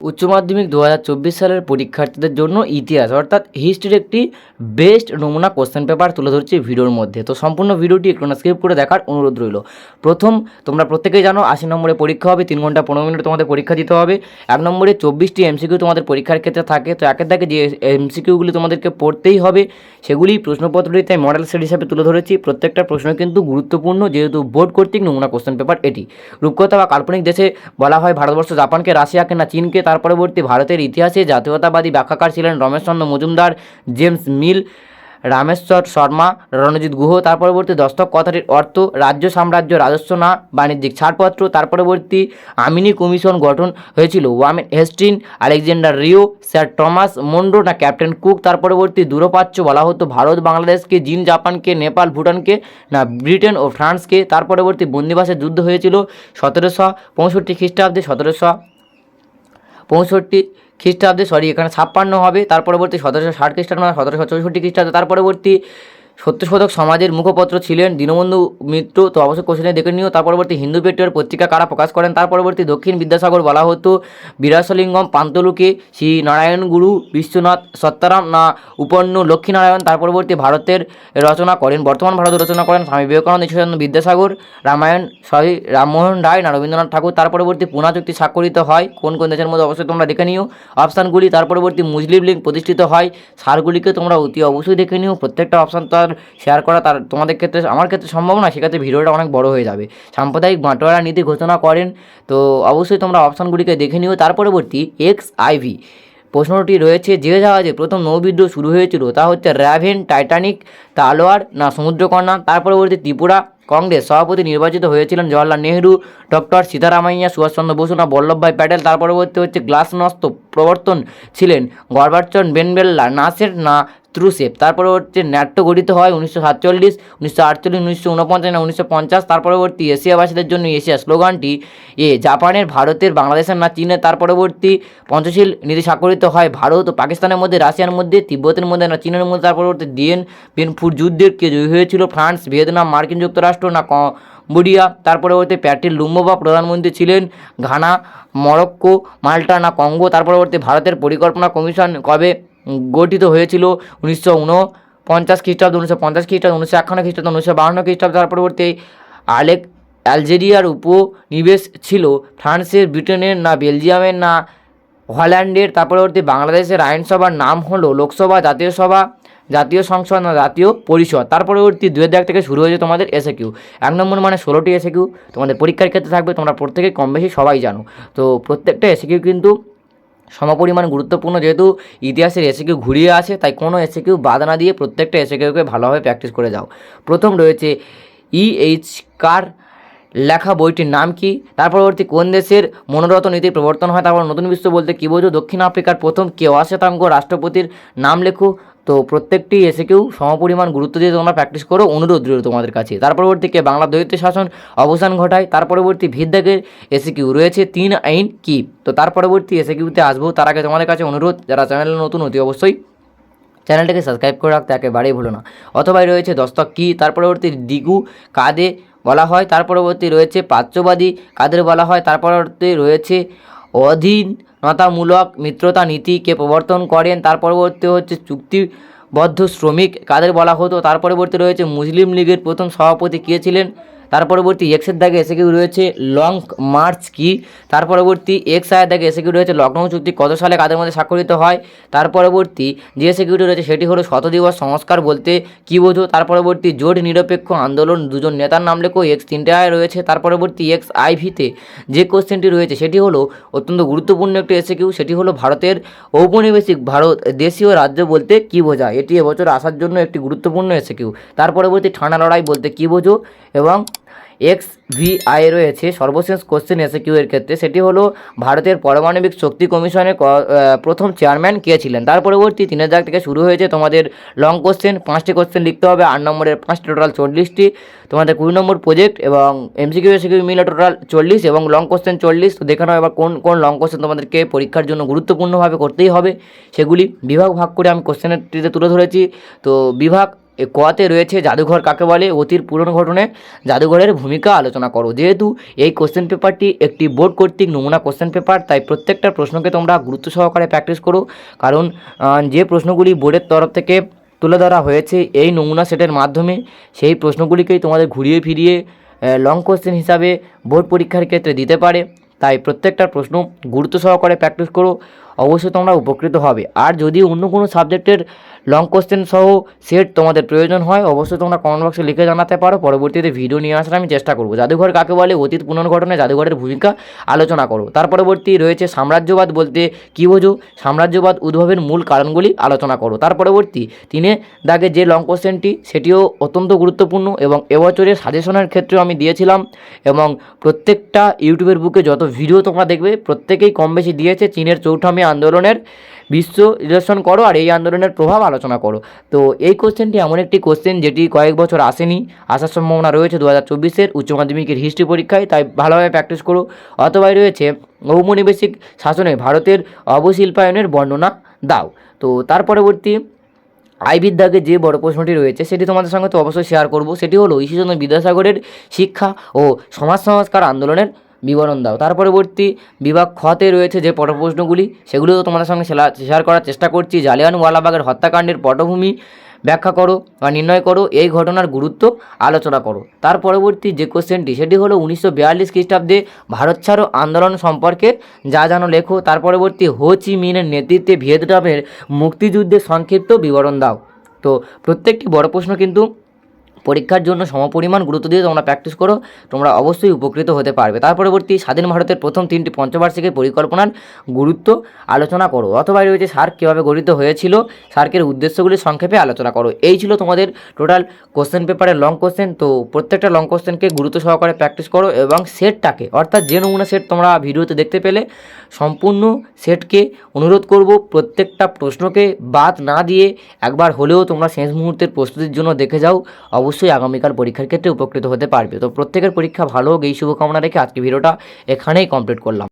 উচ্চ মাধ্যমিক দু হাজার চব্বিশ সালের পরীক্ষার্থীদের জন্য ইতিহাস, অর্থাৎ হিস্ট্রির একটি বেস্ট নমুনা কোশ্চেন পেপার তুলে ধরছি ভিডিওর মধ্যে। তো সম্পূর্ণ ভিডিওটি একটু স্কিপ করে দেখার অনুরোধ রইল। প্রথম, তোমরা প্রত্যেকেই জানো, আশি নম্বরে পরীক্ষা হবে, তিন ঘণ্টা পনেরো মিনিট তোমাদের পরীক্ষা দিতে হবে। এক নম্বরে চব্বিশটি এমসিকিউ তোমাদের পরীক্ষার ক্ষেত্রে থাকে, তো একের দাগে যে এমসিকিউগুলি তোমাদেরকে পড়তেই হবে, সেগুলি প্রশ্নপত্রটি তাই মডেল সেট হিসাবে তুলে ধরেছি। প্রত্যেকটা প্রশ্ন কিন্তু গুরুত্বপূর্ণ, যেহেতু বোর্ড কর্তৃক নমুনা কোশ্চেন পেপার এটি। রূপকথা বা কাল্পনিক দেশে বলা হয় ভারতবর্ষ জাপানকে, রাশিয়াকে না চীনকে তার পরবর্তী ভারতের ইতিহাসে জাতীয়তাবাদী ব্যাখ্যাকার ছিলেন রমেশচন্দ্র মজুমদার, জেমস মিল, রামেশ্বর শর্মা, রণজিৎ গুহ। তার পরবর্তী দস্তক কথাটির অর্থ, রাজ্য সাম্রাজ্য রাজস্ব না, বাণিজ্যিক ছাড়পত্র। তার পরবর্তী আমিনি কমিশন গঠন হয়েছিল। Warren Hastings, Alexander Rio, sir Thomas Munro না ক্যাপ্টেন কুক। তার পরবর্তী দূরপ্রাচ্য বলা হতো ভারত, বাংলাদেশকে, চীন, জাপানকে, নেপাল, ভুটানকে না ব্রিটেন ও ফ্রান্সকে। তার পরবর্তী বন্দিবাসের যুদ্ধ হয়েছিল সতেরোশো পঁয়ষট্টি খ্রিস্টাব্দে সতেরোশো পঁয়ষট্টি খ্রিস্টাব্দে সরি এখানে ছাপ্পান্ন হবে, তার পরবর্তী সতেরোশো ষাট খ্রিস্টাব্দ মানে সতেরোশো চৌষট্টি খ্রিস্টাব্দে, তার পরবর্তী সত্য শতক সমাজের মুখপত্র ছিলেন দীনবন্ধু মিত্র, তো অবশ্যই কোশ্চেনে দেখে নিও। তার পরবর্তী হিন্দু পেট্রিয়ট পত্রিকা কারা প্রকাশ করেন? তার পরবর্তী দক্ষিণ বিদ্যাসাগর বলা হতো বিরাসলিঙ্গম, পান্তলুকে, শ্রী নারায়ণ গুরু, বিশ্বনাথ সত্তারাম, না উপন্য লক্ষ্মীনারায়ণ তার পরবর্তী ভারতের রচনা করেন, বর্তমান ভারত রচনা করেন স্বামী বিবেকানন্দ ঈশ্বরচন্দ্র বিদ্যাসাগর, রামায়ণ সরি রামমোহন রায় না রবীন্দ্রনাথ ঠাকুর তার পরবর্তী পুনা চুক্তি স্বাক্ষরিত হয়, কোন কোন দেশের মধ্যে অবশ্যই তোমরা দেখে নিও। অপশানগুলি তার পরবর্তী মুসলিম লীগ প্রতিষ্ঠিত হয়, সারগুলিকে তোমরা অতি অবশ্যই দেখে নিও, প্রত্যেকটা অপশান তো আর শেয়ার করা তার, তোমাদের ক্ষেত্রে, আমার ক্ষেত্রে সম্ভব না, সেক্ষেত্রে ভিডিওটা অনেক বড় হয়ে যাবে। সাম্প্রদায়িক বাঁটোয়ারা নীতি ঘোষণা করেন, তো অবশ্যই তোমরা অপশানগুলিকে দেখে নিও। তার পরবর্তী এক্স আইভি প্রশ্নটি রয়েছে, যে জাহাজে প্রথম নৌবিদ্রোহ শুরু হয়েছিল, তা হচ্ছে র্যাভেন টাইটানিক তালোয়ার না সমুদ্রকন্যা। তার পরবর্তী ত্রিপুরা কংগ্রেস সভাপতি নির্বাচিত হয়েছিলেন জওয়াহরলাল নেহরু, ডক্টর সীতারামাইয়া, সুভাষচন্দ্র বসু না বল্লভভাই প্যাটেল। তার পরবর্তী হচ্ছে গ্লাসনস্ত প্রবর্তন ছিলেন গর্বাচরণ বেনবেল্লা, নাসের না ত্রুসেপ তার পরবর্তী নাট্য গঠিত হয় উনিশশো সাতচল্লিশ, উনিশশো আটচল্লিশ, উনিশশো উনপঞ্চাশ না উনিশশো পঞ্চাশ। তার পরবর্তী এশিয়াবাসীদের জন্য এশিয়া স্লোগানটি এ, জাপানের, ভারতের, বাংলাদেশের না চীনের তার পরবর্তী পঞ্চশীল নীতি স্বাক্ষরিত হয় ভারত ও পাকিস্তানের মধ্যে, রাশিয়ার মধ্যে, তিব্বতের মধ্যে না চীনের মধ্যে। তার পরবর্তী ডিএন বিনফুর যুদ্ধের কে জয়ী হয়েছিল ফ্রান্স, ভিয়েতনাম, মার্কিন যুক্তরাষ্ট্র না কম্বোডিয়া। তার পরবর্তী প্যাটিল লুম্বোবা প্রধানমন্ত্রী ছিলেন, ঘানা, মরক্কো, মাল্টা না কঙ্গো। তার পরবর্তী ভারতের পরিকল্পনা কমিশন কবে গঠিত হয়েছিল উনিশশো উনপঞ্চাশ খ্রিস্টাব্দ, উনিশশো পঞ্চাশ খ্রিস্টাব্দ, উনিশশো একান্ন খ্রিস্টাব্দ, উনিশশো বাহান্ন খ্রিস্টাব্দ, তার পরবর্তী আলেক অ্যালজেরিয়ার উপনিবেশ ছিল ফ্রান্সের, ব্রিটেনের না বেলজিয়ামের না হল্যান্ডের। তার পরবর্তী বাংলাদেশের আইনসভার নাম হলো লোকসভা, জাতীয় সভা, জাতীয় সংসদ না জাতীয় পরিষদ। তার পরবর্তী দুই হাজার থেকে শুরু হয়েছে তোমাদের এসে কিউ এক নম্বর মানে ষোলোটি এসে কিউ তোমাদের পরীক্ষার ক্ষেত্রে থাকবে, তোমরা প্রত্যেকে কম বেশি সবাই জানো। তো প্রত্যেকটা এসে কিউ কিন্তু সমপরিমাণ গুরুত্বপূর্ণ যেহেতু ইতিহাসের এসে কেউ ঘুরিয়ে আছে তাই কোনো এসে কেউ বাদ না দিয়ে প্রত্যেকটা এসে কেউকে ভালোভাবে প্র্যাকটিস করে যাও। প্রথম রয়েছে ইএইচ কার লেখা বইটির নাম কি? তার পরবর্তী কোন দেশের মনোরত নীতি প্রবর্তন হয়? তারপর নতুন বিশ্ব বলতে কী বোঝো? দক্ষিণ আফ্রিকার প্রথম কেওয়াশেতাঙ্গ রাষ্ট্রপতির নাম লেখো। তো প্রত্যেকটি এসে কেউ সমপরিমাণ গুরুত্ব দিয়ে তোমরা প্র্যাকটিস করো, অনুরোধ রইল তোমাদের কাছে। তার পরবর্তীকে বাংলা দৈত্য শাসন অবসান ঘটায় তার পরবর্তী ভিদ্যাকের এসে কিউ রয়েছে তিন আইন কি? তো তার পরবর্তী এসে কিউতে আসব, তার আগে তোমাদের কাছে অনুরোধ, যারা চ্যানেলে নতুন, অতি অবশ্যই চ্যানেলটাকে সাবস্ক্রাইব করে রাখতে একেবারেই ভুলো না। অথবা রয়েছে দস্তক কি? তার পরবর্তী দিগু কাদে বলা হয় তার পরবর্তী রয়েছে প্রাচ্যবাদী কাদের বলা হয়? তার পরবর্তী রয়েছে অধীনতামূলক মিত্রতা নীতিকে প্রবর্তন করেন। তার পরবর্তী হচ্ছে চুক্তিবদ্ধ শ্রমিক। কাদের বলা হতো? তার পরবর্তী রয়েছে মুসলিম লীগের প্রথম সভাপতি কে ছিলেন? তার পরবর্তী এক্সের দাগে এসে কেউ রয়েছে লং মার্চ কি? তার পরবর্তী এক্স আয়ের দাগে এসে কেউ রয়েছে লখনৌ চুক্তি কত সালে কাদের মধ্যে স্বাক্ষরিত হয়? তার পরবর্তী যে এসে সিকিউরিটি রয়েছে সেটি হলো শতদিবস সংস্কার বলতে কী বোঝো? তার পরবর্তী জোট নিরপেক্ষ আন্দোলন দুজন নেতার নাম লেখো এক্স তিনটে আয় রয়েছে। তার পরবর্তী এক্স আইভিতে যে কোশ্চেনটি রয়েছে সেটি হলো অত্যন্ত গুরুত্বপূর্ণ একটি এসে কিউ সেটি হলো ভারতের ঔপনিবেশিক ভারত দেশীয় রাজ্য বলতে কী বোঝায় এটি এবছর আসার জন্য একটি গুরুত্বপূর্ণ এসে কিউ তার পরবর্তী ঠান্ডা লড়াই বলতে কী বোঝো? এবং এক্স ভি আই রয়েছে, সর্বশেষ কোশ্চেন এসে কিউ এর ক্ষেত্রে। সেটি হলো ভারতের পারমাণবিক শক্তি কমিশনের প্রথম চেয়ারম্যান কে ছিলেন? তার পরবর্তী তিন হাজার থেকে শুরু হয়েছে তোমাদের লং কোশ্চেন পাঁচটি কোশ্চেন লিখতে হবে। আট নম্বরের পাঁচটি টোটাল চল্লিশটি। তোমাদের কুড়ি নম্বর প্রজেক্ট এবং এমসিকিউ এসিকিউ মিলে টোটাল চল্লিশ এবং লং কোশ্চেন চল্লিশ। তো দেখে নাও এবার কোন কোন লং কোশ্চেন তোমাদেরকে পরীক্ষার জন্য গুরুত্বপূর্ণভাবে করতেই হবে। সেগুলি বিভাগ ভাগ করে আমি কোশ্চেনটিতে তুলে ধরেছি। তো বিভাগ এ কতে রয়েছে জাদুঘর, কাকে বলে? অতীর পুরনো ঘটনে জাদুঘরের ভূমিকা আলোচনা করো। যেহেতু এই কোশ্চেন পেপারটি একটি বোর্ড কর্তৃক নমুনা কোশ্চেন পেপার তাই প্রত্যেকটা প্রশ্নকে তোমরা গুরুত্ব সহকারে প্র্যাকটিস করো। কারণ যে প্রশ্নগুলি বোর্ডের তরফ থেকে তুলে ধরা হয়েছে, এই নমুনা সেটের মাধ্যমে সেই প্রশ্নগুলিকেই তোমাদের ঘুরিয়ে ফিরিয়ে লং কোশ্চেন হিসাবে বোর্ড পরীক্ষার ক্ষেত্রে দিতে পারে। তাই প্রত্যেকটা প্রশ্ন গুরুত্ব সহকারে প্র্যাকটিস করো। অবশ্যই তোমরা উপকৃত হবে। আর যদি অন্য কোনো সাবজেক্টের লং কোশ্চেন সহ সেট তোমাদের প্রয়োজন হয়, অবশ্যই তোমরা কমেন্ট বক্সে লিখে জানাতে পারো। পরবর্তীতে ভিডিও নিয়ে আসার আমি চেষ্টা করব। জাদুঘর কাকে বলে? অতীত পুনর্গঠনে জাদুঘরের ভূমিকা আলোচনা করো। তার পরবর্তী রয়েছে সাম্রাজ্যবাদ বলতে কী বোঝো? সাম্রাজ্যবাদ উদ্ভবের মূল কারণগুলি আলোচনা করো। তার পরবর্তী তিনে দাগে যে লং কোশ্চেনটি সেটিও অত্যন্ত গুরুত্বপূর্ণ এবং এবছরের সাজেশনের ক্ষেত্রেও আমি দিয়েছিলাম এবং প্রত্যেকটা ইউটিউবের বুকে যত ভিডিও তোমরা দেখবে, প্রত্যেকেই কম বেশি দিয়েছে। চীনের চৌঠামি আন্দোলনের বিশ্ব রিলেশন করো আর এই আন্দোলনের প্রভাব আলোচনা করো। তো এই কোশ্চেনটি এমন একটি কোশ্চেন যেটি কয়েক বছর আসেনি। আসার সম্ভাবনা রয়েছে দু হাজার চব্বিশের উচ্চ মাধ্যমিকের হিস্ট্রি পরীক্ষায়, তাই ভালোভাবে প্র্যাকটিস করো। অথবা রয়েছে ঔপনিবেশিক শাসনে ভারতের অবশিল্পায়নের বর্ণনা দাও। তো তার পরবর্তী আইবির দাগে যে বড় প্রশ্নটি রয়েছে, সেটি তোমাদের সঙ্গে তো অবশ্যই শেয়ার করব। সেটি হলো ঈশ্বরচন্দ্র বিদ্যাসাগরের শিক্ষা ও সমাজ সংস্কার আন্দোলনের বিবরণ দাও। তার পরবর্তী বিভাগ খতে রয়েছে যে পট প্রশ্নগুলি সেগুলিও তোমাদের সঙ্গে শেয়ার করার চেষ্টা করছি। জালিয়ানওয়ালাবাগের হত্যাকাণ্ডের পটভূমি ব্যাখ্যা করো বা নির্ণয় করো, এই ঘটনার গুরুত্ব আলোচনা করো। তার পরবর্তী যে কোশ্চেনটি সেটি হলো উনিশশো বিয়াল্লিশ খ্রিস্টাব্দে ভারত ছাড়ো আন্দোলন সম্পর্কে যা জানো লেখো। তার পরবর্তী হো চি মিনের নেতৃত্বে ভিয়েতনামের মুক্তিযুদ্ধের সংক্ষিপ্ত বিবরণ দাও। তো প্রত্যেকটি বড় প্রশ্ন কিন্তু পরীক্ষার জন্য সমপরিমাণ গুরুত্ব দিয়ে তোমরা প্র্যাকটিস করো, তোমরা অবশ্যই উপকৃত হতে পারবে। তার পরবর্তী স্বাধীন ভারতের প্রথম তিনটি পঞ্চবার্ষিকী পরিকল্পনার গুরুত্ব আলোচনা করো। অথবা রয়েছে সার্ক কীভাবে গঠিত হয়েছিল, সার্কের উদ্দেশ্যগুলি সংক্ষেপে আলোচনা করো। এই ছিল তোমাদের টোটাল কোশ্চেন পেপারের লং কোশ্চেন তো প্রত্যেকটা লং কোশ্চেনকে গুরুত্ব সহকারে প্র্যাকটিস করো এবং সেটটাকে, অর্থাৎ যে নমুনা সেট তোমরা ভিডিওতে দেখতে পেলে, সম্পূর্ণ সেটকে অনুরোধ করব প্রত্যেকটা প্রশ্নকে বাদ না দিয়ে একবার হলেও তোমরা শেষ মুহূর্তের প্রস্তুতির জন্য দেখে যাও। অবশ্যই আগামীকাল পরীক্ষার ক্ষেত্রে উপকৃত হতে পারবে। তো প্রত্যেকের পরীক্ষা ভালো হোক, এই শুভকামনা রেখে আজকে ভিডিওটা এখানেই কমপ্লিট করলাম।